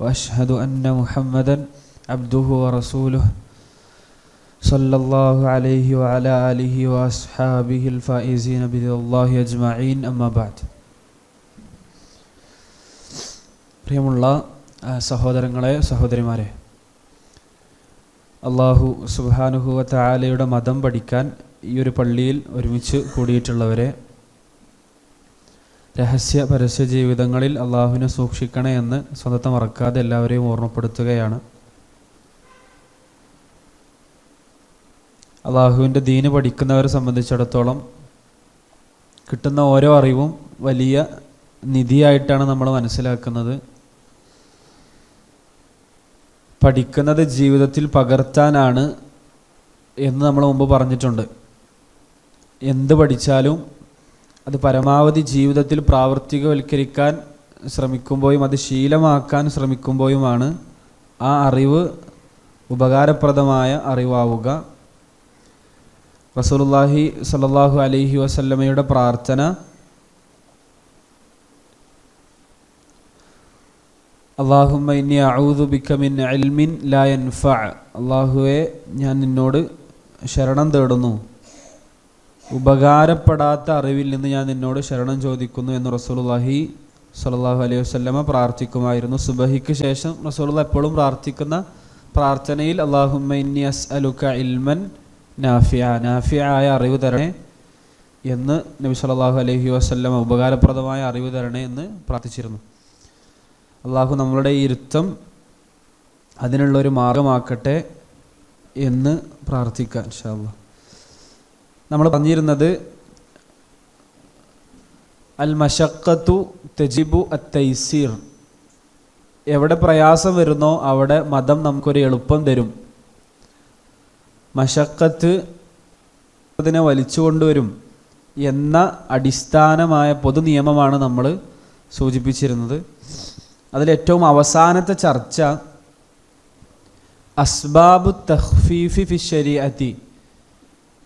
واشهد ان محمدا عبده ورسوله صلى الله عليه وعلى اله واصحابه الفائزين برضا الله اجمعين اما بعد പ്രിയമുള്ള ആ, സഹോദരങ്ങളെ സഹോദരിമാരെ അള്ളാഹു സുബാനുഹുവ താലയുടെ മതം പഠിക്കാൻ ഈ ഒരു പള്ളിയിൽ ഒരുമിച്ച് കൂടിയിട്ടുള്ളവരെ രഹസ്യ പരസ്യ ജീവിതങ്ങളിൽ അള്ളാഹുവിനെ സൂക്ഷിക്കണേ എന്ന് സ്വന്തത്തെ മറക്കാതെ എല്ലാവരെയും ഓർമ്മപ്പെടുത്തുകയാണ്. അള്ളാഹുവിന്റെ ദീന് പഠിക്കുന്നവരെ സംബന്ധിച്ചിടത്തോളം കിട്ടുന്ന ഓരോ അറിവും വലിയ നിധിയായിട്ടാണ് നമ്മൾ മനസ്സിലാക്കുന്നത്. പഠിക്കുന്നത് ജീവിതത്തിൽ പകർത്താനാണ് എന്ന് നമ്മൾ മുമ്പ് പറഞ്ഞിട്ടുണ്ട്. എന്ത് പഠിച്ചാലും അത് പരമാവധി ജീവിതത്തിൽ പ്രാവർത്തികവൽക്കരിക്കാൻ ശ്രമിക്കുമ്പോഴും അത് ശീലമാക്കാൻ ശ്രമിക്കുമ്പോഴുമാണ് ആ അറിവ് ഉപകാരപ്രദമായ അറിവാവുക. റസൂലുള്ളാഹി സ്വല്ലല്ലാഹു അലൈഹി വസല്ലമയുടെ പ്രാർത്ഥന അള്ളാഹുമ്മ ഇനി അഊദു ബിക മിൻ ഇൽമിൻ ലാ യൻഫഅ. അള്ളാഹുവെ ഞാൻ നിന്നോട് ശരണം തേടുന്നു. ഉപകാരപ്പെടാത്ത അറിവിൽ നിന്ന് ഞാൻ നിന്നോട് ശരണം ചോദിക്കുന്നു എന്ന് റസൂലുള്ളാഹി സ്വല്ലല്ലാഹു അലൈഹി വസ്ലമ പ്രാർത്ഥിക്കുമായിരുന്നു. സുബഹിക്ക് ശേഷം റസൂലുള്ള എപ്പോഴും പ്രാർത്ഥിക്കുന്ന പ്രാർത്ഥനയിൽ അള്ളാഹുമ്മ അസ്അലുക ഇൽമൻ നാഫിയ നാഫിയായ അറിവ് തരണേ എന്ന് നബി സലാഹു അലൈഹി വസ്ലമ ഉപകാരപ്രദമായ അറിവ് തരണേ എന്ന് പ്രാർത്ഥിച്ചിരുന്നു. അള്ളാഹു നമ്മളുടെ ഈ ഇരുത്തം അതിനുള്ളൊരു മാർഗമാക്കട്ടെ എന്ന് പ്രാർത്ഥിക്കാം ഇൻഷാ അല്ലാ നമ്മൾ പറഞ്ഞിരുന്നത് അൽ മഷക്കത്തു തെജിബു അത്തൈസീർ. എവിടെ പ്രയാസം വരുന്നോ അവിടെ മതം നമുക്കൊരു എളുപ്പം തരും. മഷക്കത്ത് അതിനെ വലിച്ചു കൊണ്ടുവരും എന്ന അടിസ്ഥാനമായ പൊതു നിയമമാണ് നമ്മൾ സൂചിപ്പിച്ചിരുന്നത്. അതിലേറ്റവും അവസാനത്തെ ചർച്ച അസ്ബാബു തഹ്ഫീഫി ഫിഷരി ശരീഅത്തി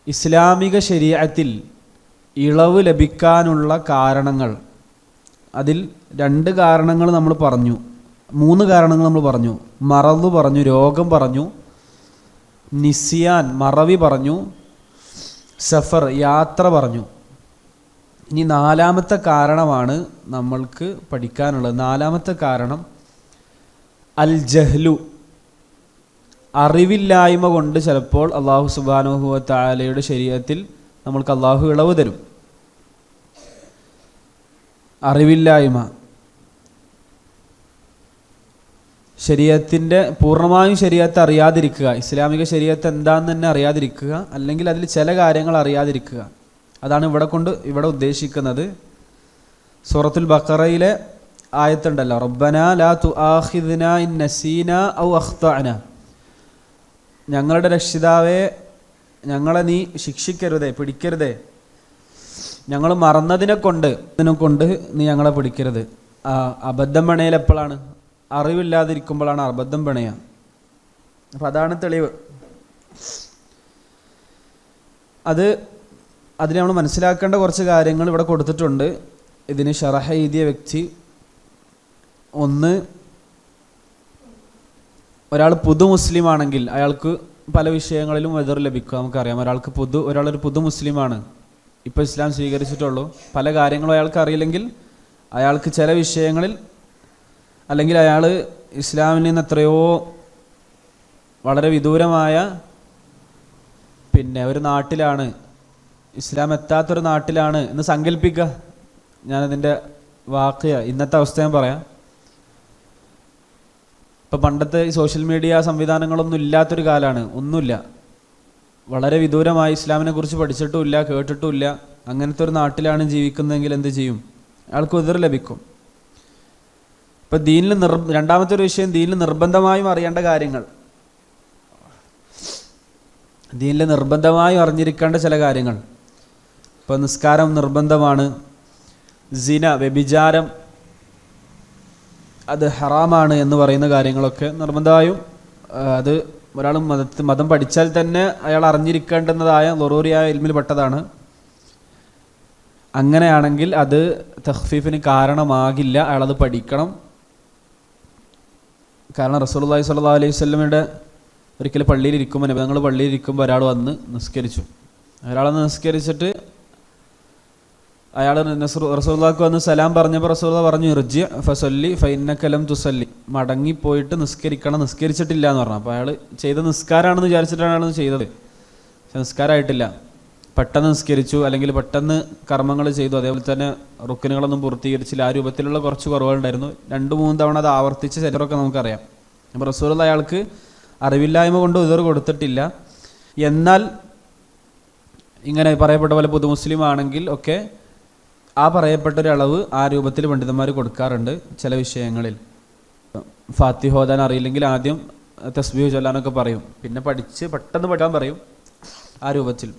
ഇസ്ലാമിക ശരീരത്തിൽ ഇളവ് ലഭിക്കാനുള്ള കാരണങ്ങൾ. അതിൽ രണ്ട് കാരണങ്ങൾ നമ്മൾ പറഞ്ഞു. മൂന്ന് കാരണങ്ങൾ നമ്മൾ പറഞ്ഞു. മറവ് പറഞ്ഞു രോഗം പറഞ്ഞു നിസിയാൻ മറവി പറഞ്ഞു സഫർ യാത്ര പറഞ്ഞു. ഇനി നാലാമത്തെ കാരണമാണ് നമ്മൾക്ക് പഠിക്കാനുള്ളത്. നാലാമത്തെ കാരണം അൽ ജഹ്ലു. അറിവില്ലായ്മ കൊണ്ട് ചിലപ്പോൾ അള്ളാഹു സുബാനുഹുവ താലയുടെ ശരീരത്തിൽ നമ്മൾക്ക് അള്ളാഹു ഇളവ് തരും. അറിവില്ലായ്മ. ശരീരത്തിന്റെ പൂർണമായും ശരീരത്തെ അറിയാതിരിക്കുക. ഇസ്ലാമിക ശരീരത്തെ എന്താണെന്ന് തന്നെ അറിയാതിരിക്കുക. അല്ലെങ്കിൽ അതിൽ ചില കാര്യങ്ങൾ അറിയാതിരിക്കുക. അതാണ് ഇവിടെ കൊണ്ട് ഇവിടെ ഉദ്ദേശിക്കുന്നത്. സൂറത്തുൽ ബക്കറയിലെ ആയത്തുണ്ടല്ലോ. റബ്ബന ലാ തുആഖിദ്ന ഇൻ നസീന ഔ അഖ്തഅന ഞങ്ങളുടെ രക്ഷിതാവെ ഞങ്ങളെ നീ ശിക്ഷിക്കരുതേ പിടിക്കരുതേ. ഞങ്ങൾ മറന്നതിനെ കൊണ്ട് ഇതിനെ കൊണ്ട് നീ ഞങ്ങളെ പിടിക്കരുത്. അബദ്ധം പണയൽ എപ്പോഴാണ്? അറിവില്ലാതിരിക്കുമ്പോഴാണ് അബദ്ധം പണയ അപ്പം അതാണ് തെളിവ്. അത് അതിന് നമ്മൾ മനസ്സിലാക്കേണ്ട കുറച്ച് കാര്യങ്ങൾ ഇവിടെ കൊടുത്തിട്ടുണ്ട്. ഇതിന് ഷറഹ എഴുതിയ വ്യക്തി ഒന്ന് ഒരാൾ പുതു മുസ്ലിം ആണെങ്കിൽ അയാൾക്ക് പല വിഷയങ്ങളിലും എതിർ ലഭിക്കും നമുക്കറിയാം. ഒരാൾക്ക് പുതു ഒരാളൊരു പുതു മുസ്ലിമാണ് ഇപ്പോൾ ഇസ്ലാം സ്വീകരിച്ചിട്ടുള്ളൂ. പല കാര്യങ്ങളും അയാൾക്ക് അറിയില്ലെങ്കിൽ അയാൾക്ക് ചില വിഷയങ്ങളിൽ അല്ലെങ്കിൽ അയാൾ ഇസ്ലാമിൽ നിന്ന് എത്രയോ വളരെ വിദൂരമായ പിന്നെ ഒരു നാട്ടിലാണ് ഇസ്ലാം എത്താത്തൊരു നാട്ടിലാണ് എന്ന് സങ്കല്പിക്കുക. ഞാനതിന്റെ വാക്ക് ഇന്നത്തെ അവസ്ഥ ഞാൻ പറയാം. ഇപ്പം പണ്ടത്തെ ഈ സോഷ്യൽ മീഡിയ സംവിധാനങ്ങളൊന്നും ഇല്ലാത്തൊരു കാലമാണ് ഒന്നുമില്ല. വളരെ വിദൂരമായി ഇസ്ലാമിനെ കുറിച്ച് പഠിച്ചിട്ടുമില്ല കേട്ടിട്ടുമില്ല. അങ്ങനത്തെ ഒരു നാട്ടിലാണ് ജീവിക്കുന്നതെങ്കിൽ എന്ത് ചെയ്യും? അയാൾക്ക് എതിർ ലഭിക്കും. ഇപ്പം ദീനിൽ നിർ രണ്ടാമത്തെ ഒരു വിഷയം ദീനിൽ നിർബന്ധമായും അറിയേണ്ട കാര്യങ്ങൾ. ദീനിൽ നിർബന്ധമായും അറിഞ്ഞിരിക്കേണ്ട ചില കാര്യങ്ങൾ. ഇപ്പം നിസ്കാരം നിർബന്ധമാണ്. സിന വ്യഭിചാരം അത് ഹറാമാണ് എന്ന് പറയുന്ന കാര്യങ്ങളൊക്കെ നിർബന്ധമായും അത് ഒരാൾ മതത്തിൽ മതം പഠിച്ചാൽ തന്നെ അയാൾ അറിഞ്ഞിരിക്കേണ്ടുന്നതായ ലൊറൂറിയായ ഇൽമിൽ പെട്ടതാണ്. അങ്ങനെയാണെങ്കിൽ അത് തഹ്ഫീഫിന് കാരണമാകില്ല അയാളത് പഠിക്കണം. കാരണം റസൂലുള്ളാഹി സ്വല്ലല്ലാഹു അലൈഹി വസല്ലമയുടെ ഒരിക്കൽ പള്ളിയിൽ ഇരിക്കുമ്പോൾ ഞങ്ങൾ പള്ളിയിൽ ഇരിക്കുമ്പോൾ ഒരാൾ വന്ന് നിസ്കരിച്ചു. ഒരാൾ നിസ്കരിച്ചിട്ട് അയാൾ റസൂല്ലാക്ക് വന്ന് സലാം പറഞ്ഞപ്പോൾ റസൂല്ല പറഞ്ഞു ഇർജി ഫസൊല്ലി ഫൈനക്കലം തുസല്ലി. മടങ്ങിപ്പോയിട്ട് നിസ്കരിക്കണം. നിസ്കരിച്ചിട്ടില്ല എന്ന് പറഞ്ഞു. അപ്പോൾ അയാൾ ചെയ്ത നിസ്കാരമാണെന്ന് വിചാരിച്ചിട്ടാണ് അയാൾ ചെയ്തത്. പക്ഷെ നിസ്കാരമായിട്ടില്ല പെട്ടെന്ന് നിസ്കരിച്ചു. അല്ലെങ്കിൽ പെട്ടെന്ന് കർമ്മങ്ങൾ ചെയ്തു. അതേപോലെ തന്നെ റുക്കിനുകളൊന്നും പൂർത്തീകരിച്ചില്ല. ആ രൂപത്തിലുള്ള കുറച്ച് കുറവുകളുണ്ടായിരുന്നു. രണ്ട് മൂന്ന് തവണ അത് ആവർത്തിച്ച ചിലരൊക്കെ നമുക്കറിയാം. അപ്പോൾ റസൂലുള്ള അയാൾക്ക് അറിവില്ലായ്മ കൊണ്ട് ഉതിർ കൊടുത്തിട്ടില്ല. എന്നാൽ ഇങ്ങനെ പറയപ്പെട്ട പോലെ പുതു മുസ്ലിം ആണെങ്കിൽ ഒക്കെ ആ പറയപ്പെട്ട ഒരു അളവ് ആ രൂപത്തിൽ പണ്ഡിതന്മാർ കൊടുക്കാറുണ്ട് ചില വിഷയങ്ങളിൽ. ഫാത്തിഹ അറിയില്ലെങ്കിൽ ആദ്യം തസ്ബീഹ് ചൊല്ലാനൊക്കെ പറയും. പിന്നെ പഠിച്ച് പെട്ടെന്ന് പഠിക്കാൻ പറയും ആ രൂപത്തിൽ.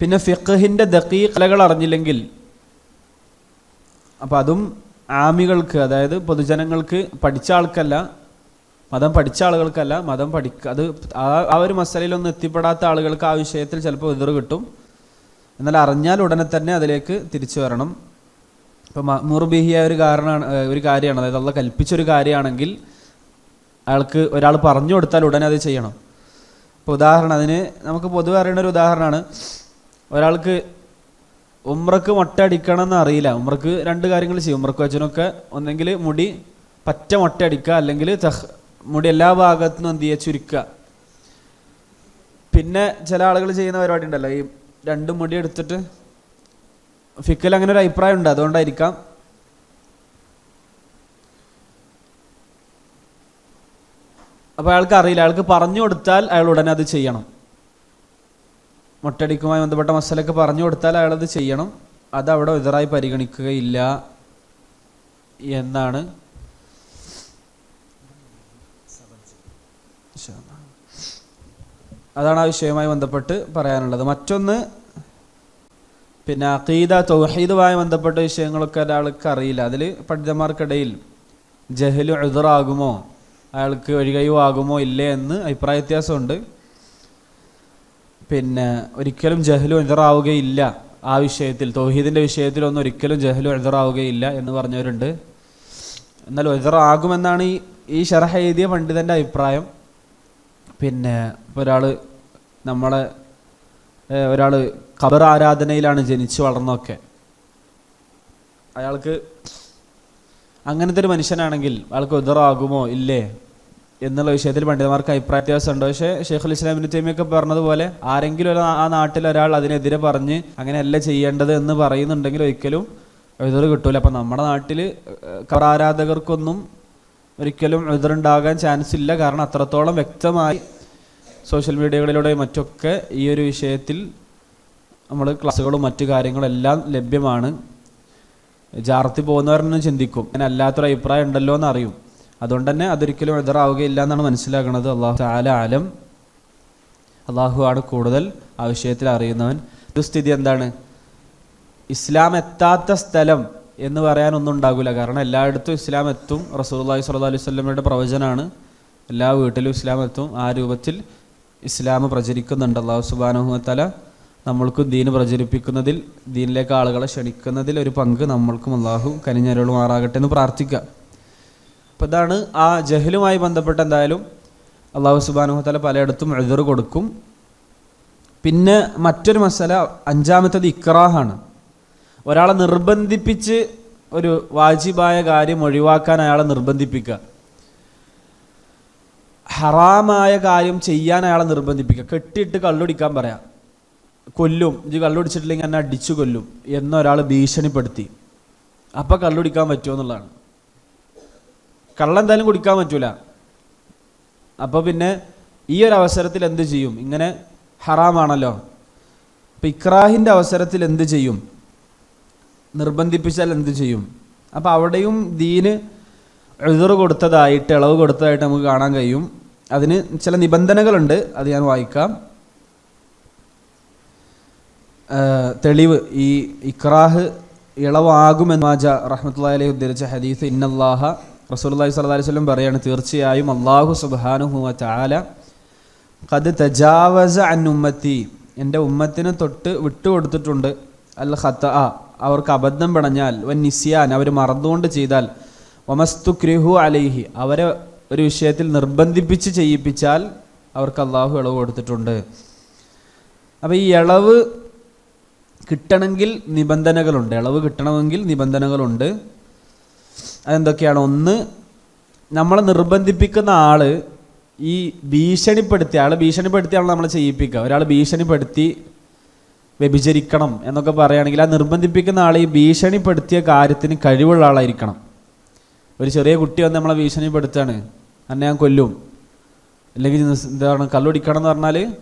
പിന്നെ ഫിഖഹിന്റെ ദക്കീഖലകൾ അറിഞ്ഞില്ലെങ്കിൽ അപ്പം അതും ആമികൾക്ക് അതായത് പൊതുജനങ്ങൾക്ക് പഠിച്ച ആൾക്കല്ല മതം പഠിച്ച ആളുകൾക്കല്ല മതം പഠിക്ക അത് ആ ഒരു മസലയിലൊന്നും എത്തിപ്പെടാത്ത ആളുകൾക്ക് ആ വിഷയത്തിൽ ചിലപ്പോൾ എതിർ കിട്ടും. എന്നാൽ അറിഞ്ഞാൽ ഉടനെ തന്നെ അതിലേക്ക് തിരിച്ചു വരണം. ഇപ്പം മുർബിഹിയ ഒരു കാരണമാണ് ഒരു കാര്യമാണ്. അതായത് അള്ള കൽപ്പിച്ചൊരു കാര്യമാണെങ്കിൽ അയാൾക്ക് ഒരാൾ പറഞ്ഞു കൊടുത്താൽ ഉടനെ അത് ചെയ്യണം. ഇപ്പോൾ ഉദാഹരണം അതിന് നമുക്ക് പൊതുവെ അറിയുന്ന ഒരു ഉദാഹരണമാണ്. ഒരാൾക്ക് ഉമ്രക്ക് മുട്ട അടിക്കണം എന്ന് അറിയില്ല. ഉമ്രക്ക് രണ്ട് കാര്യങ്ങൾ ചെയ്യും. ഉമ്രക്ക് വച്ചനൊക്കെ ഒന്നെങ്കിൽ മുടി പറ്റ മുട്ട അടിക്കുക. അല്ലെങ്കിൽ മുടി എല്ലാ ഭാഗത്തുനിന്നും എന്ത് ചെയ്യുക ചുരുക്കുക. പിന്നെ ചില ആളുകൾ ചെയ്യുന്ന പരിപാടി ഉണ്ടല്ലോ. ഈ രണ്ട് മുടി എടുത്തിട്ട് ഫിക്കൽ അങ്ങനെ ഒരു അഭിപ്രായം ഉണ്ട് അതുകൊണ്ടായിരിക്കാം. അപ്പോൾ അയാൾക്ക് അറിയില്ല അയാൾക്ക് പറഞ്ഞു കൊടുത്താൽ അയാൾ ഉടനെ അത് ചെയ്യണം. മുട്ടടിക്കുമായി ബന്ധപ്പെട്ട മസാലയൊക്കെ പറഞ്ഞു കൊടുത്താൽ അയാളത് ചെയ്യണം. അത് അവിടെ എതിറായി പരിഗണിക്കുകയില്ല എന്നാണ് അതാണ് ആ വിഷയവുമായി ബന്ധപ്പെട്ട് പറയാനുള്ളത്. മറ്റൊന്ന് പിന്നെ അഖീദ തൗഹീദുമായി ബന്ധപ്പെട്ട വിഷയങ്ങളൊക്കെ ഒരാൾക്ക് അറിയില്ല. അതിൽ പണ്ഡിതന്മാർക്കിടയിൽ ജഹലു എതിറാകുമോ അയാൾക്ക് വഴികയുമാകുമോ ഇല്ലേ എന്ന് അഭിപ്രായ വ്യത്യാസമുണ്ട്. പിന്നെ ഒരിക്കലും ജഹലു എതിറാവുകയില്ല ആ വിഷയത്തിൽ. തൗഹീദിന്റെ വിഷയത്തിലൊന്നും ഒരിക്കലും ജഹലു എതിറാവുകയില്ല എന്ന് പറഞ്ഞവരുണ്ട്. എന്നാൽ എതിറാകുമെന്നാണ് ഈ ഈ ഷറഹ എഴുതിയ പണ്ഡിതന്റെ അഭിപ്രായം. പിന്നെ ഒരാൾ നമ്മളെ ഒരാൾ ഖബർ ആരാധനയിലാണ് ജനിച്ചു വളർന്നൊക്കെ അയാൾക്ക് അങ്ങനത്തെ ഒരു മനുഷ്യനാണെങ്കിൽ അയാൾക്ക് ഉദറാകുമോ? ഇല്ലേ? എന്നുള്ള വിഷയത്തിൽ പണ്ഡിതന്മാർക്ക് അഭിപ്രായ വ്യത്യാസമുണ്ട്. പക്ഷേ ഷെയ്ഖുൽ ഇസ്ലാമിന് തേമിയൊക്കെ പറഞ്ഞതുപോലെ ആരെങ്കിലും ഒരു ആ നാട്ടിൽ ഒരാൾ അതിനെതിരെ പറഞ്ഞ് അങ്ങനെയല്ല ചെയ്യേണ്ടത് എന്ന് പറയുന്നുണ്ടെങ്കിൽ ഒരിക്കലും എതിർ കിട്ടൂല. അപ്പം നമ്മുടെ നാട്ടിൽ ഖബർ ആരാധകർക്കൊന്നും ഒരിക്കലും എഴുതറുണ്ടാകാൻ ചാൻസ് ഇല്ല. കാരണം അത്രത്തോളം വ്യക്തമായി സോഷ്യൽ മീഡിയകളിലൂടെ മറ്റൊക്കെ ഈ ഒരു വിഷയത്തിൽ നമ്മൾ ക്ലാസ്സുകളും മറ്റു കാര്യങ്ങളും എല്ലാം ലഭ്യമാണ്. ജാർത്തി പോകുന്നവരെന്നെ ചിന്തിക്കും. അങ്ങനെ അല്ലാത്തൊരു അഭിപ്രായം ഉണ്ടല്ലോ എന്ന് അറിയും അതുകൊണ്ട് തന്നെ അതൊരിക്കലും എതിറാവുകയില്ല എന്നാണ് മനസ്സിലാക്കുന്നത് അള്ളാഹു താല ആലം. അള്ളാഹു ആണ് കൂടുതൽ ആ വിഷയത്തിൽ അറിയുന്നവൻ. ഒരു സ്ഥിതി എന്താണ്? ഇസ്ലാം എത്താത്ത സ്ഥലം എന്ന് പറയാനൊന്നും ഉണ്ടാകില്ല കാരണം എല്ലായിടത്തും ഇസ്ലാം എത്തും. റസൂലുള്ളാഹി സ്വല്ലല്ലാഹു അലൈഹി വസല്ലമയുടെ പ്രവചനമാണ്. എല്ലാ വീട്ടിലും ഇസ്ലാം എത്തും. ആ രൂപത്തിൽ ഇസ്ലാം പ്രചരിക്കുന്നുണ്ട്. അള്ളാഹു സുബാനഹു തല നമ്മൾക്കും ദീന് പ്രചരിപ്പിക്കുന്നതിൽ ദീനിലേക്ക് ആളുകളെ ക്ഷണിക്കുന്നതിൽ ഒരു പങ്ക് നമ്മൾക്കും അള്ളാഹു കനിഞ്ഞരുളുമാറാകട്ടെ എന്ന് പ്രാർത്ഥിക്കുക അപ്പോൾ ഇതാണ് ആ ജഹലുമായി ബന്ധപ്പെട്ട് എന്തായാലും അള്ളാഹു സുബാനഹു തല പലയിടത്തും എഴുതർ കൊടുക്കും. പിന്നെ മറ്റൊരു മസല അഞ്ചാമത്തത് ഇക്രാഹാണ് ഒരാളെ നിർബന്ധിപ്പിച്ച് ഒരു വാജിബായ കാര്യം ഒഴിവാക്കാൻ അയാളെ നിർബന്ധിപ്പിക്കുക ഹറാമായ കാര്യം ചെയ്യാൻ അയാളെ നിർബന്ധിപ്പിക്കുക. കെട്ടിയിട്ട് കള്ളുടിക്കാൻ പറയാം. കൊല്ലും. ഇത് കള്ളുടിച്ചിട്ടില്ലെങ്കിൽ എന്നെ അടിച്ചു കൊല്ലും എന്നൊരാൾ ഭീഷണിപ്പെടുത്തി. അപ്പം കള്ളുടിക്കാൻ പറ്റുമോ എന്നുള്ളതാണ്. കള്ളെന്തായാലും കുടിക്കാൻ പറ്റൂല. അപ്പോൾ പിന്നെ ഈ ഒരു അവസരത്തിൽ എന്ത് ചെയ്യും? ഇങ്ങനെ ഹറാമാണല്ലോ. അപ്പം ഇക്രാഹിന്റെ അവസരത്തിൽ എന്ത് ചെയ്യും? നിർബന്ധിപ്പിച്ചാൽ എന്ത് ചെയ്യും? അപ്പോൾ അവിടെയും ദീന് എഴുതറ് കൊടുത്തതായിട്ട് ഇളവ് കൊടുത്തതായിട്ട് നമുക്ക് കാണാൻ കഴിയും. അതിന് ചില നിബന്ധനകളുണ്ട്. അത് ഞാൻ വായിക്കാം. തെളിവ്. ഈ ഇക്രാഹ് ഇളവാകുമെന്ന് മാജ റഹ്മത്തുള്ളാഹി അലൈഹി ഉദ്ധരിച്ച ഹദീസ് ഇന്നല്ലാഹ സ്വല്ലല്ലാഹി അലൈഹി വസല്ലം പറയാണ്. തീർച്ചയായും അള്ളാഹു സുബ്ഹാനഹു ചാല കത് തജാവസ അൻ ഉമ്മത്തി. എന്റെ ഉമ്മത്തിന് തൊട്ട് വിട്ടുകൊടുത്തിട്ടുണ്ട്. അൽ ഖത്ത. അവർക്ക് അബദ്ധം പിണഞ്ഞാൽ വൻ നിസ്യാൻ അവർ മറന്നുകൊണ്ട് ചെയ്താൽ വമസ്തുക്രിഹു അലൈഹി. അവരെ ഒരു വിഷയത്തിൽ നിർബന്ധിപ്പിച്ച് ചെയ്യിപ്പിച്ചാൽ അവർക്ക് അള്ളാഹു ഇളവ് കൊടുത്തിട്ടുണ്ട്. അപ്പോൾ ഈ ഇളവ് കിട്ടണമെങ്കിൽ നിബന്ധനകളുണ്ട്. ഇളവ് കിട്ടണമെങ്കിൽ നിബന്ധനകളുണ്ട്. അതെന്തൊക്കെയാണ്? ഒന്ന് നമ്മളെ നിർബന്ധിപ്പിക്കുന്ന ആൾ ഈ ഭീഷണിപ്പെടുത്തി ആൾ ഭീഷണിപ്പെടുത്തിയാണ് നമ്മളെ ചെയ്യിപ്പിക്കുക. ഒരാൾ ഭീഷണിപ്പെടുത്തി വ്യഭിചരിക്കണം എന്നൊക്കെ പറയുകയാണെങ്കിൽ ആ നിർബന്ധിപ്പിക്കുന്ന ആൾ ഈ ഭീഷണിപ്പെടുത്തിയ കാര്യത്തിന് കഴിവുള്ള ആളായിരിക്കണം. ഒരു ചെറിയ കുട്ടി വന്ന് നമ്മളെ ഭീഷണിപ്പെടുത്താണ് അന്നെ ഞാൻ കൊല്ലും. അല്ലെങ്കിൽ എന്താണ് കല്ലൊടിക്കണം എന്ന് പറഞ്ഞാൽ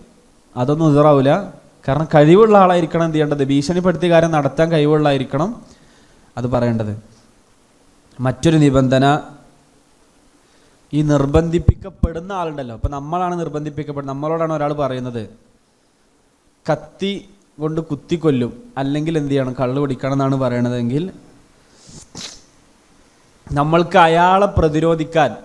അതൊന്നും ഉതിറാവില്ല കാരണം കഴിവുള്ള ആളായിരിക്കണം എന്ത് ചെയ്യേണ്ടത്? ഭീഷണിപ്പെടുത്തിയ കാര്യം നടത്താൻ കഴിവുള്ളായിരിക്കണം അത് പറയേണ്ടത്. മറ്റൊരു നിബന്ധന ഈ നിർബന്ധിപ്പിക്കപ്പെടുന്ന ആളുണ്ടല്ലോ. അപ്പം നമ്മളാണ് നിർബന്ധിപ്പിക്കപ്പെടുന്നത്. നമ്മളോടാണ് ഒരാൾ പറയുന്നത് കത്തി കൊണ്ട് കുത്തിക്കൊല്ലും അല്ലെങ്കിൽ എന്ത് ചെയ്യണം? കള്ളു പിടിക്കണം എന്നാണ് പറയണതെങ്കിൽ നമ്മൾക്ക് അയാളെ പ്രതിരോധിക്കാൻ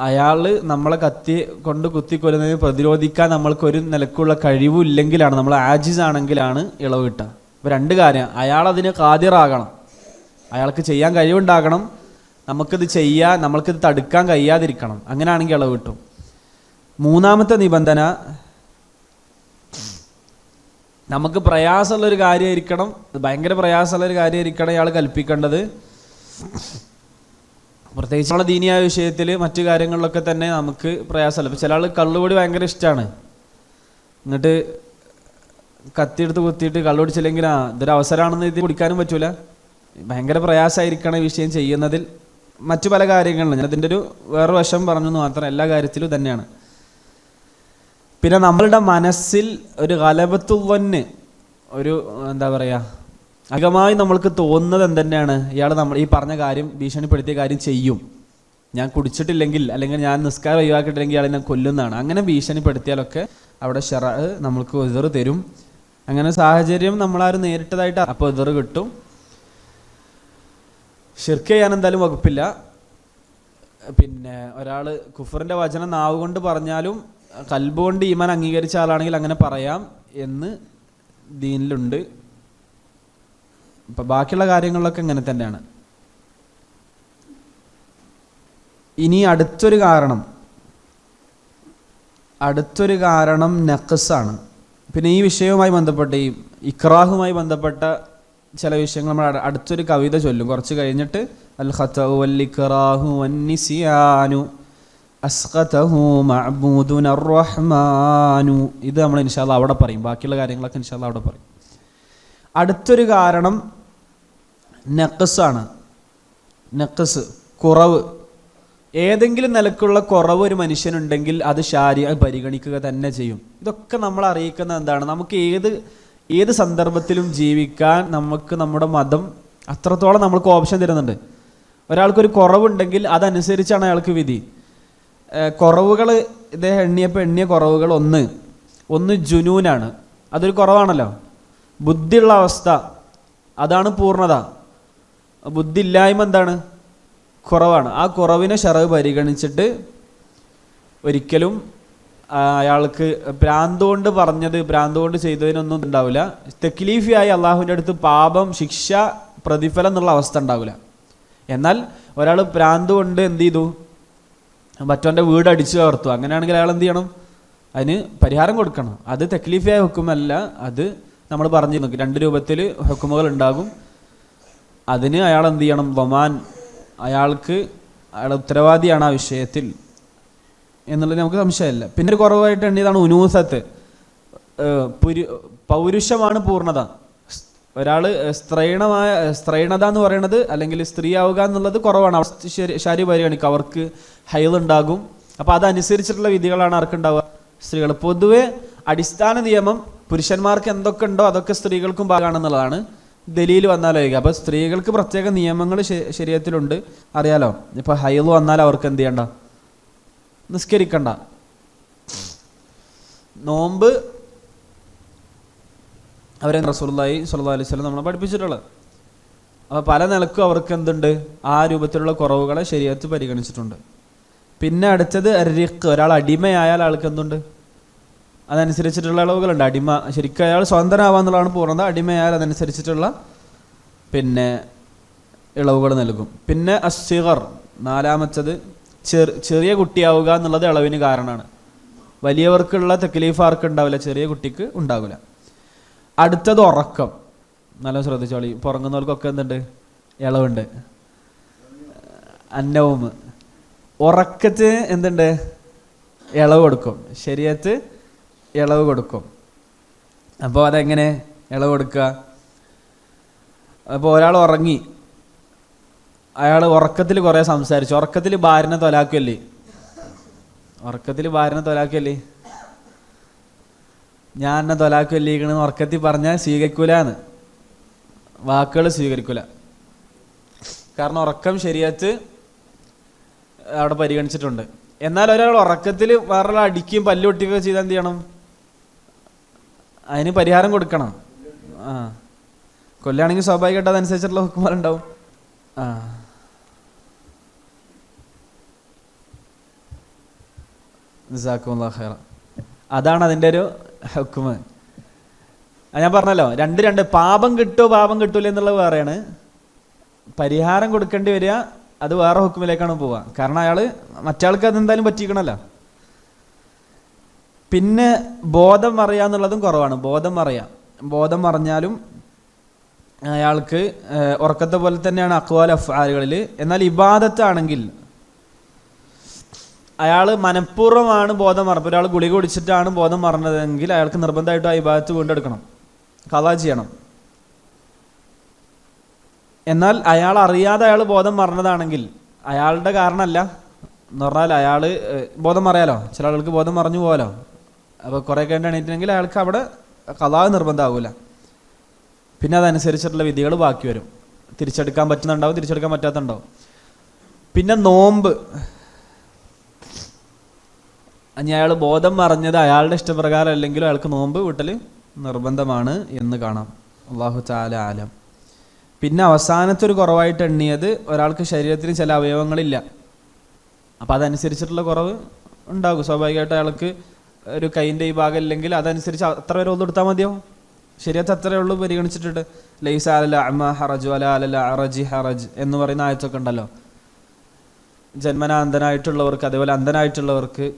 അയാൾ നമ്മളെ കത്തി കൊണ്ട് കുത്തിക്കൊല്ലുന്നതിന് പ്രതിരോധിക്കാൻ നമ്മൾക്ക് ഒരു നിലക്കുള്ള കഴിവും ഇല്ലെങ്കിലാണ് നമ്മൾ ആജിസ് ആണെങ്കിലാണ് ഇളവ് കിട്ടുക. അപ്പോൾ രണ്ട് കാര്യം അയാൾ അതിന് കാതിറാകണം. അയാൾക്ക് ചെയ്യാൻ കഴിവുണ്ടാകണം. നമുക്കിത് ചെയ്യാൻ നമ്മൾക്കിത് തടുക്കാൻ കഴിയാതിരിക്കണം. അങ്ങനെയാണെങ്കിൽ ഇളവ് കിട്ടും. മൂന്നാമത്തെ നിബന്ധന നമുക്ക് പ്രയാസമുള്ളൊരു കാര്യമായിരിക്കണം. ഭയങ്കര പ്രയാസമുള്ളൊരു കാര്യമായിരിക്കണം ഇയാൾ കൽപ്പിക്കേണ്ടത്. പ്രത്യേകിച്ച് നമ്മളെ ദീനിയായ വിഷയത്തിൽ മറ്റു കാര്യങ്ങളിലൊക്കെ തന്നെ നമുക്ക് പ്രയാസമല്ല. ചില ആൾ കള്ളുകൂടി ഭയങ്കര ഇഷ്ടമാണ് എന്നിട്ട് കത്തിയെടുത്ത് കുത്തിയിട്ട് കള്ളുപിടിച്ചില്ലെങ്കിൽ ആ ഇതൊരു അവസരമാണെന്ന് ഇത് കുടിക്കാനും പറ്റൂല. ഭയങ്കര പ്രയാസമായിരിക്കണം ഈ വിഷയം ചെയ്യുന്നതിൽ മറ്റു പല കാര്യങ്ങളിലും. ഞാൻ അതിന്റെ ഒരു വേറെ വശം പറഞ്ഞു മാത്രം എല്ലാ കാര്യത്തിലും തന്നെയാണ് പിന്നെ നമ്മളുടെ മനസ്സിൽ ഒരു കലപത്തുവന് ഒരു എന്താ പറയുക അകമായി നമ്മൾക്ക് തോന്നുന്നത് എന്തെന്നെയാണ് ഇയാൾ നമ്മൾ ഈ പറഞ്ഞ കാര്യം ഭീഷണിപ്പെടുത്തിയ കാര്യം ചെയ്യും. ഞാൻ കുടിച്ചിട്ടില്ലെങ്കിൽ അല്ലെങ്കിൽ ഞാൻ നിസ്കാരം ഒഴിവാക്കിയിട്ടില്ലെങ്കിൽ ഇയാളെ ഞാൻ കൊല്ലുന്നതാണ്. അങ്ങനെ ഭീഷണിപ്പെടുത്തിയാലൊക്കെ അവിടെ ഷെറ നമ്മൾക്ക് എതിർ തരും. അങ്ങനെ സാഹചര്യം നമ്മളാരും നേരിട്ടതായിട്ട് അപ്പോൾ എതിർ കിട്ടും. ഷിർക്ക് ചെയ്യാൻ എന്തായാലും വകുപ്പില്ല. പിന്നെ ഒരാൾ കുഫറിന്റെ വചനം നാവ് കൊണ്ട് പറഞ്ഞാലും കൽബ് കൊണ്ട് ഈമാൻ അംഗീകരിച്ച ആളാണെങ്കിൽ അങ്ങനെ പറയാം എന്ന് ദീനിലുണ്ട്. ഇപ്പം ബാക്കിയുള്ള കാര്യങ്ങളിലൊക്കെ ഇങ്ങനെ തന്നെയാണ്. ഇനി അടുത്തൊരു കാരണം. അടുത്തൊരു കാരണം നഖസാണ്. പിന്നെ ഈ വിഷയവുമായി ബന്ധപ്പെട്ട് ഈ ഇക്രാഹുമായി ബന്ധപ്പെട്ട ചില വിഷയങ്ങൾ നമ്മൾ അടുത്തൊരു കവിത ചൊല്ലും. കുറച്ച് കഴിഞ്ഞിട്ട് അൽ ഖത്തഹു വൽ ഇക്റാഹു വന്നിസിയാനു അസ്ഖതഹു മഅബൂദുൻ റഹ്മാനു. ഇത് നമ്മൾ ഇൻഷാല്ല അവിടെ പറയും. ബാക്കിയുള്ള കാര്യങ്ങളൊക്കെ ഇൻഷാല്ല അവിടെ പറയും. അടുത്തൊരു കാരണം നഖസാണ്. നക്കസ് കുറവ്. ഏതെങ്കിലും നിലക്കുള്ള കുറവ് ഒരു മനുഷ്യനുണ്ടെങ്കിൽ അത് ശാരി പരിഗണിക്കുക തന്നെ ചെയ്യും. ഇതൊക്കെ നമ്മൾ അറിയിക്കുന്ന എന്താണ്? നമുക്ക് ഏത് ഏത് സന്ദർഭത്തിലും ജീവിക്കാൻ നമുക്ക് നമ്മുടെ മതം അത്രത്തോളം നമ്മൾക്ക് ഓപ്ഷൻ തരുന്നുണ്ട്. ഒരാൾക്കൊരു കുറവുണ്ടെങ്കിൽ അതനുസരിച്ചാണ് അയാൾക്ക് വിധി. കുറവുകൾ ഇദ്ദേഹം എണ്ണിയപ്പോൾ എണ്ണിയ കുറവുകൾ ഒന്ന്. ഒന്ന് ജുനൂനാണ്. അതൊരു കുറവാണല്ലോ. ബുദ്ധിയുള്ള അവസ്ഥ. അതാണ് പൂർണത. ബുദ്ധി ഇല്ലായ്മ എന്താണ്? കുറവാണ്. ആ കുറവിനെ ഷറവ് പരിഗണിച്ചിട്ട് ഒരിക്കലും അയാൾക്ക് ഭ്രാന്ത് കൊണ്ട് പറഞ്ഞത് ഭ്രാന്ത് കൊണ്ട് ചെയ്തതിനൊന്നും ഉണ്ടാവില്ല. തെക്ലീഫിയായി അള്ളാഹുവിന്റെ അടുത്ത് പാപം ശിക്ഷ പ്രതിഫലം എന്നുള്ള അവസ്ഥ ഉണ്ടാവില്ല. എന്നാൽ ഒരാൾ ഭ്രാന്ത് കൊണ്ട് എന്ത് ചെയ്തു? മറ്റവന്റെ വീട് അടിച്ചു കവർത്തും അങ്ങനെയാണെങ്കിൽ അയാൾ എന്ത് ചെയ്യണം? അതിന് പരിഹാരം കൊടുക്കണം. അത് തെക്ലീഫിയായ ഹുക്കുമല്ല. അത് നമ്മൾ പറഞ്ഞു നോക്കി രണ്ട് രൂപത്തിൽ ഹുക്കുമുകൾ ഉണ്ടാകും. അതിന് അയാൾ എന്ത് ചെയ്യണം? വമാൻ അയാൾക്ക് അയാൾ ഉത്തരവാദിയാണ് ആ വിഷയത്തിൽ എന്നുള്ളത് നമുക്ക് സംശയമില്ല. പിന്നെ ഒരു കുറവായിട്ട് എണ്ണിയതാണ് ഉനൂസത്ത്. പുരു പൗരുഷമാണ് പൂർണത ഒരാൾ സ്ത്രീണമായ സ്ത്രീണത എന്ന് പറയുന്നത് അല്ലെങ്കിൽ സ്ത്രീ ആവുക എന്നുള്ളത് കുറവാണ്. അവർ ശരി- പരിഗണിക്കുക അവർക്ക് ഹൈലുണ്ടാകും അപ്പോൾ അതനുസരിച്ചിട്ടുള്ള വിധികളാണ് ആർക്കുണ്ടാവുക സ്ത്രീകൾ പൊതുവെ അടിസ്ഥാന നിയമം പുരുഷന്മാർക്ക് എന്തൊക്കെ ഉണ്ടോ അതൊക്കെ സ്ത്രീകൾക്കും ഭാഗമാണെന്നുള്ളതാണ് ദലീൽ വന്നാലായിരിക്കും അപ്പോൾ സ്ത്രീകൾക്ക് പ്രത്യേക നിയമങ്ങൾ ശരീരത്തിലുണ്ട്. അറിയാലോ? ഇപ്പോൾ ഹൈൽ വന്നാൽ അവർക്ക് എന്ത് ചെയ്യണ്ട? നിസ്കരിക്കണ്ട. നോമ്പ് അവരെ റസൂലുള്ളാഹി സ്വല്ലല്ലാഹു അലൈഹി വസല്ലം നമ്മളെ പഠിപ്പിച്ചിട്ടുള്ളത്. അപ്പോൾ പല നിലക്കും അവർക്ക് എന്തുണ്ട്? ആ രൂപത്തിലുള്ള കുറവുകളെ ശരീരത്ത് പരിഗണിച്ചിട്ടുണ്ട്. പിന്നെ അടുത്തത് റിക്ക് ഒരാൾ അടിമയായാൽ ആൾക്ക് എന്തുണ്ട്? അതനുസരിച്ചിട്ടുള്ള ഇളവുകളുണ്ട് അടിമ ശരിക്കും അയാൾ സ്വതന്ത്രനാവാന്നുള്ളതാണ് പൂർണത. അടിമയാൽ അതനുസരിച്ചിട്ടുള്ള പിന്നെ ഇളവുകൾ നൽകും. പിന്നെ അസിഗർ നാലാമത്തത് ചെറു ചെറിയ കുട്ടിയാവുക എന്നുള്ളത് ഇളവിന് കാരണമാണ്. വലിയവർക്കുള്ള ആർക്ക് ഉണ്ടാവില്ല ചെറിയ കുട്ടിക്ക് ഉണ്ടാവില്ല. അടുത്തത് ഉറക്കം. നല്ല ശ്രദ്ധിച്ചോളി. പുറങ്ങുന്നവർക്കൊക്കെ എന്തുണ്ട്? ഇളവുണ്ട്. അന്നവും. ഉറക്കത്തിന് എന്തുണ്ട്? ഇളവ് കൊടുക്കും. ശരീരത്ത് ഇളവ് കൊടുക്കും. അപ്പോൾ അതെങ്ങനെ ഇളവ് കൊടുക്കുക? അപ്പോൾ ഒരാൾ ഉറങ്ങി. അയാൾ ഉറക്കത്തിൽ കുറേ സംസാരിച്ചു. ഉറക്കത്തിൽ ഭാര്യനെ തൊലാക്കല്ലേ ഉറക്കത്തിൽ ഭാര്യനെ തൊലാക്കല്ലേ ഞാൻ എന്നെ തൊലാക്കല്ലേക്കണെന്ന് ഉറക്കത്തിൽ പറഞ്ഞാൽ സ്വീകരിക്കൂലെന്ന്. വാക്കുകൾ സ്വീകരിക്കൂല. കാരണം ഉറക്കം ശരിയാച്ച് അവിടെ പരിഗണിച്ചിട്ടുണ്ട്. എന്നാൽ ഒരാൾ ഉറക്കത്തിൽ വേറൊരാൾ അടിക്കുകയും പല്ല് പൊട്ടിക്കുകയും ചെയ്താൽ എന്ത് ചെയ്യണം? അതിന് പരിഹാരം കൊടുക്കണം. ആ. കൊല്ലാണെങ്കിൽ സ്വാഭാവികമായിട്ട് അതനുസരിച്ചുള്ള ഹുക്കുമാരുണ്ടാവും. ആ. അതാണ് അതിന്റെ ഒരു ഹുക്കുമ്. ഞാൻ പറഞ്ഞല്ലോ രണ്ട് രണ്ട് പാപം കിട്ടുമോ പാപം കിട്ടൂല എന്നുള്ളത് വേറെയാണ്. പരിഹാരം കൊടുക്കേണ്ടി വരിക അത് വേറെ ഹുക്കുമിലേക്കാണ് പോവുക. കാരണം അയാൾ മറ്റാൾക്ക് അതെന്തായാലും പറ്റിക്കണല്ലോ പിന്നെ ബോധം മറയാന്നുള്ളതും കുറവാണ്. ബോധം മറിയാം ബോധം മറഞ്ഞാലും അയാൾക്ക് ഉറക്കത്തെ പോലെ തന്നെയാണ് അക്വാൽ അഫ്ആലുകളിൽ. എന്നാൽ ഇബാദത്താണെങ്കിൽ അയാൾ മനഃപൂർവമാണ് ബോധം മറപ്പ് ഒരാൾ ഗുളിക കുടിച്ചിട്ടാണ് ബോധം മറന്നതെങ്കിൽ അയാൾക്ക് നിർബന്ധമായിട്ട് ആ ഇബാദത്ത് വീണ്ടെടുക്കണം. കഥ ചെയ്യണം. എന്നാൽ അയാൾ അറിയാതെ അയാൾ ബോധം മറന്നതാണെങ്കിൽ അയാളുടെ കാരണമല്ല. എന്ന് പറഞ്ഞാൽ അയാൾ ബോധം മറയാലോ ചില ആളുകൾക്ക് ബോധം മറിഞ്ഞു പോകാലോ? അപ്പോൾ കുറേ കഴിഞ്ഞ് എണീറ്റില്ലെങ്കിൽ അയാൾക്ക് അവിടെ കഥാ നിർബന്ധമാകില്ല പിന്നെ അതനുസരിച്ചിട്ടുള്ള വിധികൾ ബാക്കി വരും. തിരിച്ചെടുക്കാൻ പറ്റുന്നുണ്ടാവും തിരിച്ചെടുക്കാൻ പറ്റാത്തുണ്ടാവും പിന്നെ നോമ്പ്. ഇനി അയാൾ ബോധം മറഞ്ഞത് അയാളുടെ ഇഷ്ടപ്രകാരം അല്ലെങ്കിലും അയാൾക്ക് നോമ്പ് വീട്ടിൽ നിർബന്ധമാണ് എന്ന് കാണാം. അള്ളാഹു ചാല ആലം. പിന്നെ അവസാനത്തെ ഒരു കുറവായിട്ട് എണ്ണിയത് ഒരാൾക്ക് ശരീരത്തിന് ചില അവയവങ്ങളില്ല. അപ്പോൾ അതനുസരിച്ചിട്ടുള്ള കുറവ് ഉണ്ടാകും. സ്വാഭാവികമായിട്ട് അയാൾക്ക് ഒരു കൈന്റെ ഈ ഭാഗം ഇല്ലെങ്കിൽ അതനുസരിച്ച് അത്ര വരെ ഒന്നും എടുത്താൽ മതിയോ ശരിയത്ത് അത്രയേ ഉള്ളൂ പരിഗണിച്ചിട്ടുണ്ട് ലൈസ അല അമ്മ ഹറജു അല ഹറജ് എന്ന് പറയുന്ന ആയത്തൊക്കെ ഉണ്ടല്ലോ. ജന്മന അന്ധനായിട്ടുള്ളവർക്ക് അതേപോലെ അന്ധനായിട്ടുള്ളവർക്ക്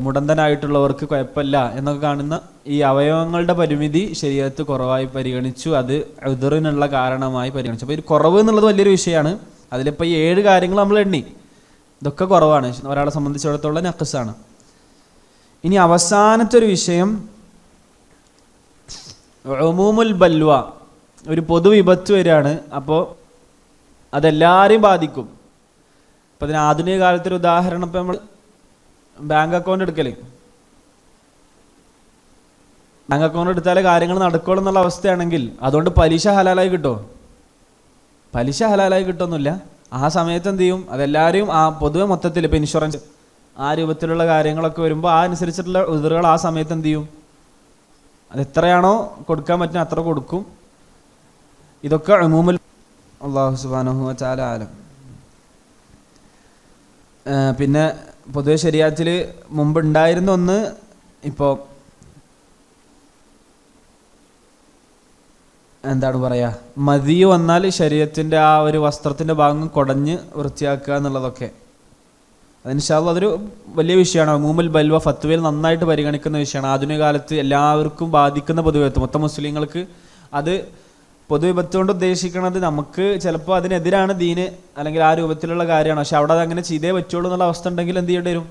മുടന്തനായിട്ടുള്ളവർക്ക് കുഴപ്പമില്ല എന്നൊക്കെ കാണുന്ന ഈ അവയവങ്ങളുടെ പരിമിതി ശരീരത്ത് കുറവായി പരിഗണിച്ചു. അത് എതിറിനുള്ള കാരണമായി പരിഗണിച്ചു. അപ്പോൾ ഈ കുറവ് എന്നുള്ളത് വലിയൊരു വിഷയമാണ്. അതിലിപ്പോൾ ഈ ഏഴ് കാര്യങ്ങൾ നമ്മൾ എണ്ണി. ഇതൊക്കെ കുറവാണ്. ഒരാളെ സംബന്ധിച്ചിടത്തോളം നക്കസാണ് ഇനി അവസാനത്തെ ഒരു വിഷയം. ഒമൂമുൽ ബൽവ ഒരു പൊതു വിപത്ത് വരികയാണ്. അപ്പോൾ അതെല്ലാവരെയും ബാധിക്കും. ഇപ്പം അതിന് ആധുനിക കാലത്തൊരു ഉദാഹരണം ഇപ്പം നമ്മൾ ബാങ്ക് അക്കൗണ്ട് എടുക്കലേ. ബാങ്ക് അക്കൗണ്ട് എടുത്താലേ കാര്യങ്ങൾ നടക്കുള്ളൂ എന്നുള്ള അവസ്ഥയാണെങ്കിൽ അതുകൊണ്ട് പലിശ ഹലാലായി കിട്ടുമോ പലിശ ഹലാലായി കിട്ടുമൊന്നുമില്ല ആ സമയത്ത് എന്ത് ചെയ്യും? അതെല്ലാവരെയും ആ പൊതുവെ മൊത്തത്തിൽ ഇപ്പം ഇൻഷുറൻസ് ആ രൂപത്തിലുള്ള കാര്യങ്ങളൊക്കെ വരുമ്പോൾ ആ അനുസരിച്ചിട്ടുള്ള ഉതിറുകൾ ആ സമയത്ത് എന്ത് ചെയ്യും? അത് എത്രയാണോ കൊടുക്കാൻ പറ്റുന്ന അത്ര കൊടുക്കും. ഇതൊക്കെ അമൂമൽ അള്ളാഹു സുബാനഹു ചാല ആലം. പിന്നെ പൊതുവെ ശരിയാത്തിൽ മുമ്പ് ഉണ്ടായിരുന്ന ഒന്ന് ഇപ്പോൾ എന്താണ് പറയുക മതി വന്നാൽ ശരീരത്തിന്റെ ആ ഒരു വസ്ത്രത്തിന്റെ ഭാഗം കുടഞ്ഞ് വൃത്തിയാക്കുക എന്നുള്ളതൊക്കെ. അതിനുശാല അതൊരു വലിയ വിഷയമാണ്. മൂമൽ ബൽവ ഫത്വയിൽ നന്നായിട്ട് പരിഗണിക്കുന്ന വിഷയമാണ്. ആധുനിക കാലത്ത് എല്ലാവർക്കും ബാധിക്കുന്ന പൊതുവിപത്ത്. മൊത്തം മുസ്ലിങ്ങൾക്ക് അത് പൊതുവിപത്ത് കൊണ്ട് ഉദ്ദേശിക്കുന്നത് നമുക്ക് ചിലപ്പോൾ അതിനെതിരാണ് ദീന് അല്ലെങ്കിൽ ആ രൂപത്തിലുള്ള കാര്യമാണ്. പക്ഷെ അവിടെ അങ്ങനെ ചെയ്തേ പറ്റുള്ളൂ എന്നുള്ള അവസ്ഥ ഉണ്ടെങ്കിൽ എന്ത് ചെയ്യേണ്ടി വരും?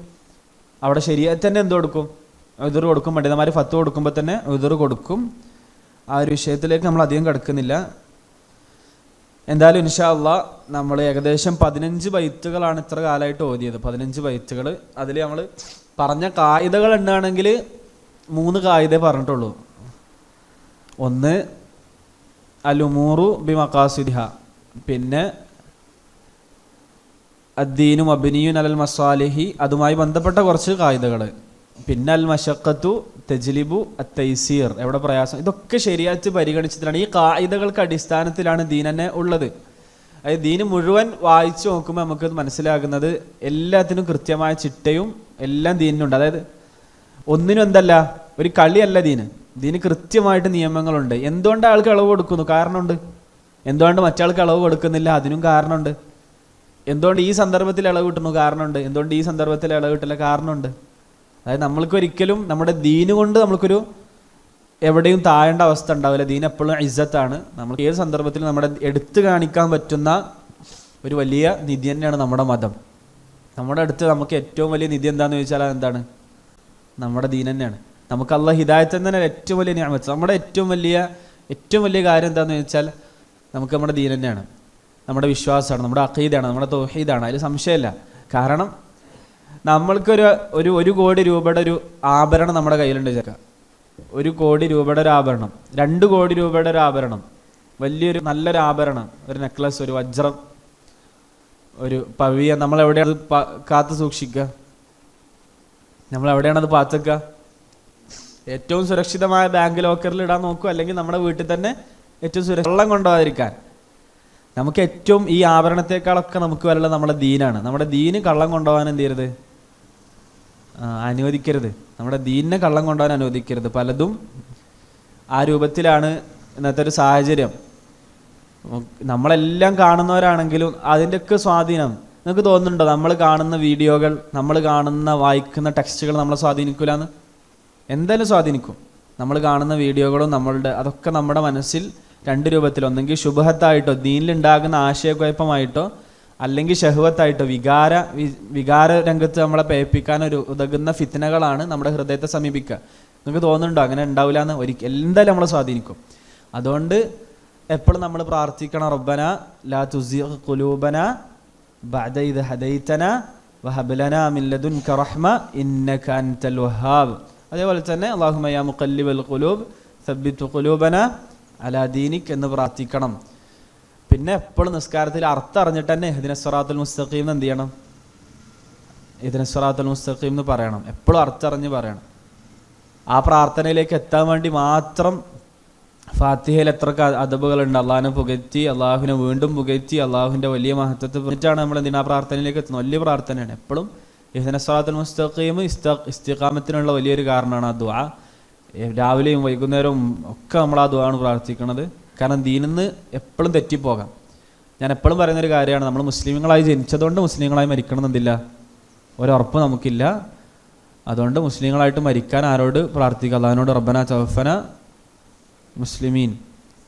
അവിടെ ശരിയായി തന്നെ എന്ത് കൊടുക്കും? എതിർ കൊടുക്കും പണ്ഡിതന്മാർ ഫത്ത് കൊടുക്കുമ്പോൾ തന്നെ എതിർ കൊടുക്കും. ആ ഒരു വിഷയത്തിലേക്ക് നമ്മൾ അധികം കിടക്കുന്നില്ല. എന്തായാലും ഇൻഷാല്ല നമ്മൾ ഏകദേശം പതിനഞ്ച് ബൈത്തുകളാണ് ഇത്ര കാലമായിട്ട് ഓതിയത്. പതിനഞ്ച് ബൈത്തുകൾ അതിൽ നമ്മൾ പറഞ്ഞ കായികകൾ ഉണ്ടാണെങ്കിൽ മൂന്ന് കായിക പറഞ്ഞിട്ടുള്ളൂ. ഒന്ന് അലുമൂറു ബി മക്കാസുദിഹ പിന്നെ അദ്ദീനും അബിനിയും അലൽ മസാലിഹി. അതുമായി ബന്ധപ്പെട്ട കുറച്ച് കായികകൾ പിന്നെ അൽ മഷക്കത്തു തെജ്ലിബു അത്തൈസീർ. എവിടെ പ്രയാസം? ഇതൊക്കെ ശരിയാച്ച് പരിഗണിച്ചിട്ടാണ്. ഈ കായികകൾക്ക് അടിസ്ഥാനത്തിലാണ് ദീനനെ ഉള്ളത്. അതായത് ദീന് മുഴുവൻ വായിച്ചു നോക്കുമ്പോൾ നമുക്ക് മനസ്സിലാകുന്നത് എല്ലാത്തിനും കൃത്യമായ ചിട്ടയും എല്ലാം ദീനിനുണ്ട്. അതായത് ഒന്നിനും എന്തല്ല ഒരു കളിയല്ല ദീന്. ദീന് കൃത്യമായിട്ട് നിയമങ്ങളുണ്ട്. എന്തുകൊണ്ട് ആൾക്ക് ഇളവ് കൊടുക്കുന്നു? കാരണമുണ്ട്. എന്തുകൊണ്ട് മറ്റാൾക്ക് ഇളവ് കൊടുക്കുന്നില്ല? അതിനും കാരണമുണ്ട്. എന്തുകൊണ്ട് ഈ സന്ദർഭത്തിൽ ഇളവ് കിട്ടുന്നു? കാരണമുണ്ട്. എന്തുകൊണ്ട് ഈ സന്ദർഭത്തിൽ ഇളവ് കിട്ടില്ല? കാരണമുണ്ട്. അതായത് നമ്മൾക്ക് ഒരിക്കലും നമ്മുടെ ദീന് കൊണ്ട് നമ്മൾക്കൊരു എവിടെയും താഴേണ്ട അവസ്ഥ ഉണ്ടാവില്ല. ദീൻ എപ്പോഴും ഇജ്ജത്താണ് നമ്മൾ ഏത് സന്ദർഭത്തിലും നമ്മുടെ എടുത്തു കാണിക്കാൻ പറ്റുന്ന ഒരു വലിയ നിധി തന്നെയാണ് നമ്മുടെ മതം. നമ്മുടെ അടുത്ത് നമുക്ക് ഏറ്റവും വലിയ നിധി എന്താണെന്ന് ചോദിച്ചാൽ അതെന്താണ്? നമ്മുടെ ദീൻ തന്നെയാണ്. നമുക്ക് അള്ള ഹിദായത്ത് തന്നെ ഏറ്റവും വലിയ ഞാമത്ത് നമ്മുടെ ഏറ്റവും വലിയ ഏറ്റവും വലിയ കാര്യം എന്താണെന്ന് ചോദിച്ചാൽ നമുക്ക് നമ്മുടെ ദീൻ തന്നെയാണ്. നമ്മുടെ വിശ്വാസമാണ് നമ്മുടെ അഖീദാണ് നമ്മുടെ തോഹീദാണ്. അതിൽ സംശയമില്ല. കാരണം നമ്മൾക്കൊരു ഒരു ഒരു കോടി രൂപയുടെ ഒരു ആഭരണം നമ്മുടെ കയ്യിലുണ്ട് ചേക്ക. ഒരു കോടി രൂപയുടെ ഒരു ആഭരണം. രണ്ട് കോടി രൂപയുടെ ഒരു ആഭരണം. വലിയൊരു നല്ലൊരു ആഭരണം. ഒരു നെക്ലസ് ഒരു വജ്രം ഒരു പവിയ നമ്മൾ എവിടെയാണ് കാത്തു സൂക്ഷിക്കുക? നമ്മൾ എവിടെയാണ് അത് പാത്തുക? ഏറ്റവും സുരക്ഷിതമായ ബാങ്ക് ലോക്കറിൽ ഇടാൻ നോക്കുക അല്ലെങ്കിൽ നമ്മുടെ വീട്ടിൽ തന്നെ ഏറ്റവും സുരക്ഷ വെള്ളം കൊണ്ടുപോകാതിരിക്കാൻ. നമുക്ക് ഏറ്റവും ഈ ആഭരണത്തെക്കാളൊക്കെ നമുക്ക് വല്ല നമ്മുടെ ദീനാണ്. നമ്മുടെ ദീന് കള്ളം കൊണ്ടുപോകാൻ എന്ത് ചെയ്യരുത്? അനുവദിക്കരുത്. നമ്മുടെ ദീനിനെ കള്ളം കൊണ്ടുപോകാൻ അനുവദിക്കരുത്. പലതും ആ രൂപത്തിലാണ് ഇന്നത്തെ ഒരു സാഹചര്യം. നമ്മളെല്ലാം കാണുന്നവരാണെങ്കിലും അതിന്റെയൊക്കെ സ്വാധീനം. നിങ്ങൾക്ക് തോന്നുന്നുണ്ടോ? നമ്മൾ കാണുന്ന വീഡിയോകൾ നമ്മൾ കാണുന്ന വായിക്കുന്ന ടെക്സ്റ്റുകൾ നമ്മളെ സ്വാധീനിക്കൂലെന്ന്? എന്തായാലും സ്വാധീനിക്കും. നമ്മൾ കാണുന്ന വീഡിയോകളും നമ്മളുടെ അതൊക്കെ നമ്മുടെ മനസ്സിൽ രണ്ട് രൂപത്തിൽ. ഒന്നെങ്കിൽ ശുഭഹത്തായിട്ടോ ദീനിലുണ്ടാകുന്ന ആശയക്കുഴപ്പമായിട്ടോ അല്ലെങ്കിൽ ഷഹുവത്തായിട്ട് വികാര വികാര രംഗത്ത് നമ്മളെ പേപ്പിക്കാൻ ഒരു ഉതകുന്ന ഫിത്തനകളാണ് നമ്മുടെ ഹൃദയത്തെ സമീപിക്കുക. നിങ്ങൾക്ക് തോന്നുന്നുണ്ടോ? അങ്ങനെ ഉണ്ടാവില്ല എന്ന് ഒരിക്കൽ എന്തായാലും നമ്മളെ സ്വാധീനിക്കും. അതുകൊണ്ട് എപ്പോഴും നമ്മൾ പ്രാർത്ഥിക്കണം റബ്ബന ലാ തുസി കുലൂബന ബഅദ ഇദ് ഹദൈതന വഹബ് ലനാ മിൻ ലദുൻക റഹ്മ ഇന്നക അൻതൽ വഹാബ്. അതേപോലെ തന്നെ അല്ലാഹുമ്മ മുക്കല്ലിബൽ കുലൂബ് സബ്ബിത്തു കുലൂബന അലാദീനിക് അലാ ദീനിക് എന്ന് പ്രാർത്ഥിക്കണം. പിന്നെ എപ്പോഴും നിസ്കാരത്തിൽ അർത്ഥം അറിഞ്ഞിട്ട് തന്നെ ഇതിനെ സ്വറാത്തുൽ മുസ്തഖീം എന്ന് എന്ത് ചെയ്യണം? ഇതിനെ സ്വറാത്തുൽ മുസ്തഖീം എന്ന് പറയണം. എപ്പോഴും അർത്ഥം അറിഞ്ഞ് പറയണം. ആ പ്രാർത്ഥനയിലേക്ക് എത്താൻ വേണ്ടി മാത്രം ഫാത്തിഹയിൽ എത്ര അതബുകളുണ്ട് അള്ളാഹിനെ പുകഴ്ത്തി അള്ളാഹുവിനെ വീണ്ടും പുകഴ്ത്തി അള്ളാഹുവിന്റെ വലിയ മഹത്വത്തെ പറഞ്ഞിട്ടാണ് നമ്മൾ എന്തിനാ പ്രാർത്ഥനയിലേക്ക് എത്തുന്നത്? വലിയ പ്രാർത്ഥനയാണ്. എപ്പോഴും ഇഹ്ദന സ്വലാത്തുൽ മുസ്തഖീം ഇസ്ത ഇസ്തിഖാമത്തിനുള്ള വലിയൊരു കാരണമാണ് ആ ദുആ. രാവിലെയും വൈകുന്നേരവും ഒക്കെ നമ്മൾ ആ ദുആണ് പ്രാർത്ഥിക്കുന്നത് കാരണം ദീനിന്ന് എപ്പോഴും തെറ്റിപ്പോകാം. ഞാൻ എപ്പോഴും പറയുന്നൊരു കാര്യമാണ് നമ്മൾ മുസ്ലിങ്ങളായി ജനിച്ചതുകൊണ്ട് മുസ്ലിങ്ങളായി മരിക്കണം എന്നില്ല ഒരുറപ്പ് നമുക്കില്ല. അതുകൊണ്ട് മുസ്ലിങ്ങളായിട്ട് മരിക്കാൻ ആരോട് പ്രാർത്ഥിക്കുക? അള്ളഹാനോട് റബ്ബന ചവഫന മുസ്ലിമീൻ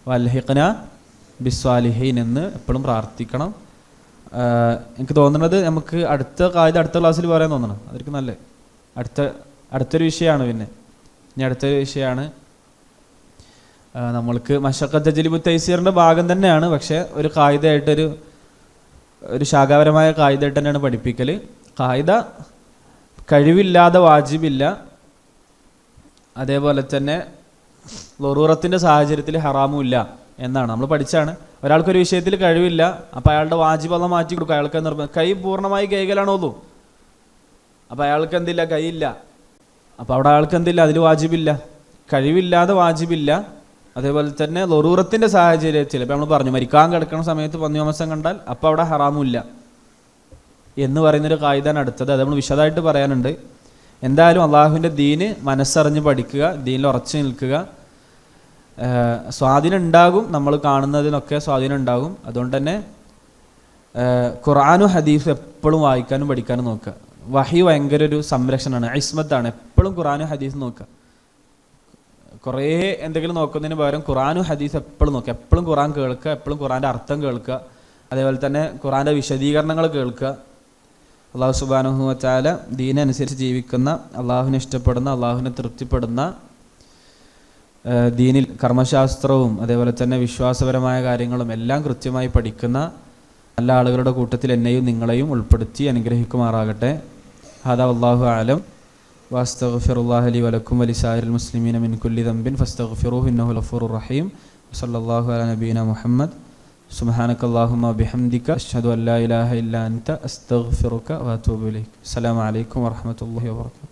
വൽഹിഖന ബിസ്വാലിഹീൻ എന്ന് എപ്പോഴും പ്രാർത്ഥിക്കണം. എനിക്ക് തോന്നുന്നത് നമുക്ക് അടുത്ത കാര്യം അടുത്ത ക്ലാസ്സിൽ പറയാൻ തോന്നണം. അതൊക്കെ നല്ലത്. അടുത്ത അടുത്തൊരു വിഷയമാണ് പിന്നെ. ഇനി അടുത്തൊരു വിഷയമാണ് നമ്മൾക്ക് മഷക്കത്ത് ജലിബു തൈസീറിന്റെ ഭാഗം തന്നെയാണ്. പക്ഷേ ഒരു കായികമായിട്ടൊരു ഒരു ശാഖാപരമായ കായികമായിട്ട് തന്നെയാണ് പഠിപ്പിക്കൽ കായിക കഴിവില്ലാതെ വാജിബില്ല. അതേപോലെ തന്നെ ലൊറൂറത്തിന്റെ സാഹചര്യത്തിൽ ഹറാമും ഇല്ല എന്നാണ്. നമ്മൾ പഠിച്ചാണ്. ഒരാൾക്കൊരു വിഷയത്തിൽ കഴിവില്ല അപ്പം അയാളുടെ വാജിബെല്ലാം മാറ്റി കൊടുക്കും. അയാൾക്ക് നിർബന്ധം കൈ പൂർണമായി കൈകലാണോളൂ അപ്പം അയാൾക്ക് എന്തില്ല? കൈയില്ല. അപ്പം അവിടെ അയാൾക്ക് എന്തില്ല? അതിൽ വാജിബില്ല. കഴിവില്ലാതെ വാജിബില്ല. അതേപോലെ തന്നെ ലൊറൂറത്തിന്റെ സാഹചര്യത്തിൽ ഇപ്പം നമ്മൾ പറഞ്ഞു മരിക്കാൻ കിടക്കുന്ന സമയത്ത് പന്നിയോമസം കണ്ടാൽ അപ്പോൾ അവിടെ ഹറാമില്ല എന്ന് പറയുന്നൊരു കായിതാണ് അടുത്തത്. അത് നമ്മൾ വിശദമായിട്ട് പറയാനുണ്ട്. എന്തായാലും അള്ളാഹുവിന്റെ ദീന് മനസ്സറിഞ്ഞ് പഠിക്കുക ദീനിൽ ഉറച്ചു നിൽക്കുക. സ്വാധീനം ഉണ്ടാകും നമ്മൾ കാണുന്നതിനൊക്കെ സ്വാധീനം ഉണ്ടാകും. അതുകൊണ്ട് തന്നെ ഖുറാനും ഹദീസും എപ്പോഴും വായിക്കാനും പഠിക്കാനും നോക്കുക. വഹി ഭയങ്കര ഒരു സംരക്ഷണമാണ് ഐസ്മത്താണ് എപ്പോഴും ഖുറാനും ഹദീസും നോക്കുക. കുറേ എന്തെങ്കിലും നോക്കുന്നതിന് പകരം ഖുറാനും ഹദീസ് എപ്പോഴും നോക്കുക. എപ്പോഴും ഖുറാൻ കേൾക്കുക എപ്പോഴും ഖുറാന്റെ അർത്ഥം കേൾക്കുക. അതേപോലെ തന്നെ ഖുറാന്റെ വിശദീകരണങ്ങൾ കേൾക്കുക. അള്ളാഹു സുബാനുഹു വച്ചാല ദീനനുസരിച്ച് ജീവിക്കുന്ന അള്ളാഹുവിനെ ഇഷ്ടപ്പെടുന്ന അള്ളാഹുവിനെ തൃപ്തിപ്പെടുന്ന ദീനിൽ കർമ്മശാസ്ത്രവും അതേപോലെ തന്നെ വിശ്വാസപരമായ കാര്യങ്ങളും എല്ലാം കൃത്യമായി പഠിക്കുന്ന നല്ല ആളുകളുടെ കൂട്ടത്തിൽ എന്നെയും നിങ്ങളെയും ഉൾപ്പെടുത്തി അനുഗ്രഹിക്കുമാറാകട്ടെ. ഹാദാ അള്ളാഹു ആലം വാസ്തഗ്ഫിറുല്ലാഹി ലി വലക്കും വലിസായിരിൽ മുസ്ലിമീന മിൻ കുല്ലി ദംബിൻ ഫസ്തഗ്ഫിറൂഹു ഇന്നഹു ലഫൂറുർ റഹീം. സല്ലല്ലാഹു അല നബീന മുഹമ്മദ്. സുബ്ഹാനക അല്ലാഹുമ്മ ബിഹംദിക. അഷ്ഹദു അൻ ലാ ഇലാഹ ഇല്ല അൻത. അസ്തഗ്ഫിറുക വഅതൂബു ഇലൈക്. അസ്സലാമു അലൈക്കും വറഹ്മത്തുള്ളാഹി വബറകാതുഹു